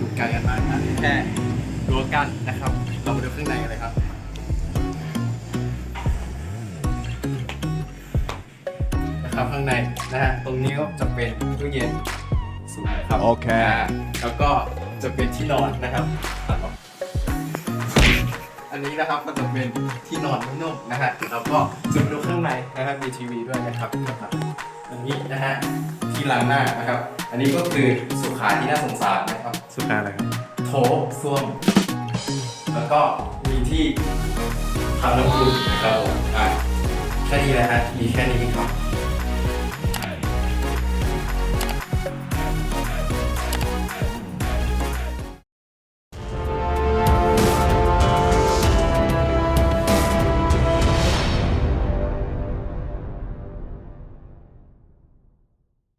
ถูกกันกันมากนะแค่รั้วกันนะครับ เรามาดูข้างในกันเลยครับ นะครับข้างในนะฮะตรงนี้ก็จะเป็นตู้เย็นสูงนะครับโอเคาแล้วก็จะเป็นที่นอนนะครับตัดออกอันนี้นะครับก็จะเป็นที่นอนนุ่มๆนะฮะแล้วก็จะมาดูข้างในนะครับมีทีวีด้วยนะครับนะครับอันนี้นะฮะที่ ล้างหน้านะครับ อันนี้ก็คือสุขาที่น่าสงสารนะครับ สุดท้ายอะไรครับ โถส้วม แล้วก็มีที่ทำน้ำอุ่นนะครับผมอะแค่นี้แหละฮะมีแค่นี้ครับ